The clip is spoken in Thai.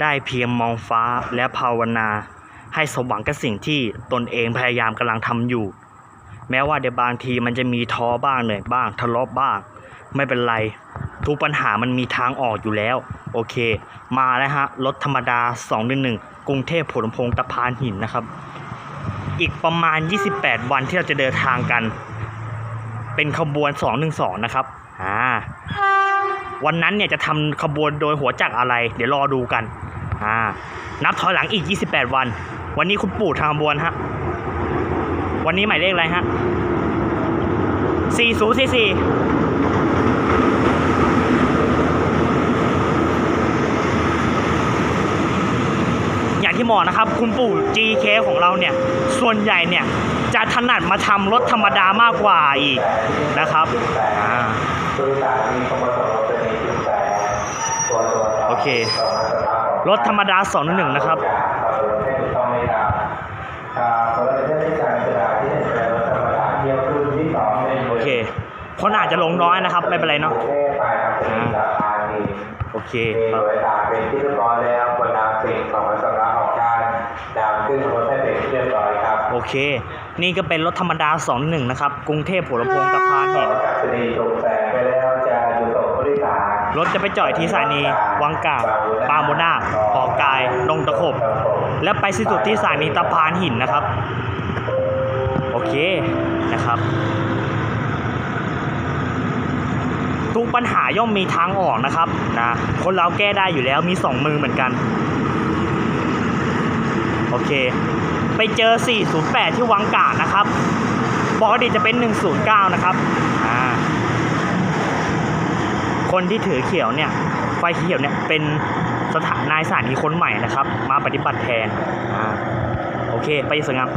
ได้เพียงมองฟ้าและภาวนา ให้สมหวังกับสิ่งที่ตนเองพยายามกำลังทำอยู่ แม้ว่าเดี๋ยวบางทีมันจะมีท้อบ้างเหนื่อยบ้างทะเลาะบ้าง ไม่เป็นไร ทุกปัญหามันมีทางออกอยู่แล้ว โอเค มาแล้วฮะ รถธรรมดา 211 กรุงเทพผลพงตะพานหินนะครับ อีกประมาณ 28 วันที่เราจะเดินทางกัน เป็นขบวน 212 นะครับอ่า วันนั้นเนี่ยจะทำขบวนโดยหัวจักรอะไร เดี๋ยวรอดูกันอ่านับถอยหลังอีก 28 วัน วันนี้คุณปู่ทางขบวนฮะวันนี้หมายเลขอะไรฮะ4044อย่างที่บอกนะครับคุณปู่ GK ของเราเนี่ย ส่วนใหญ่เนี่ย จะถนัดมาทำรถธรรมดามากกว่าอีกนะครับอ่า เค รถธรรมดา 211 นะครับโอเคคนอาจจะลงน้อยนะครับ ไม่เป็นไรเนาะโอเคมีครับบริษัทเป็นที่เรียบร้อยแล้วคนนำสิ่งของสำนักออกการนำขึ้นรถให้เป็นที่เรียบร้อยครับ โอเค นี่ก็เป็นรถธรรมดา 211นะครับ กรุงเทพหัวลำโพงตะพานหิน รถจะไปจอดที่สถานีวังกาบปางโมนาปอกายลงตะขบ และไปสิ้นสุดที่สถานีตะพานหินนะครับ โอเคนะครับ ทุกปัญหาย่อมมีทางออกนะครับนะคนเราแก้ได้อยู่แล้วมีสองมือเหมือนกัน โอเค ไปเจอ 408 ที่วังกาดนะครับปกติจะเป็น 109 นะครับอ่า คนที่ถือเขียวเนี่ยไฟเขียวเนี่ยเป็นสถานนายสถานีคนใหม่นะครับ มาปฏิบัติแทนอ่าโอเค ไปสวยงาม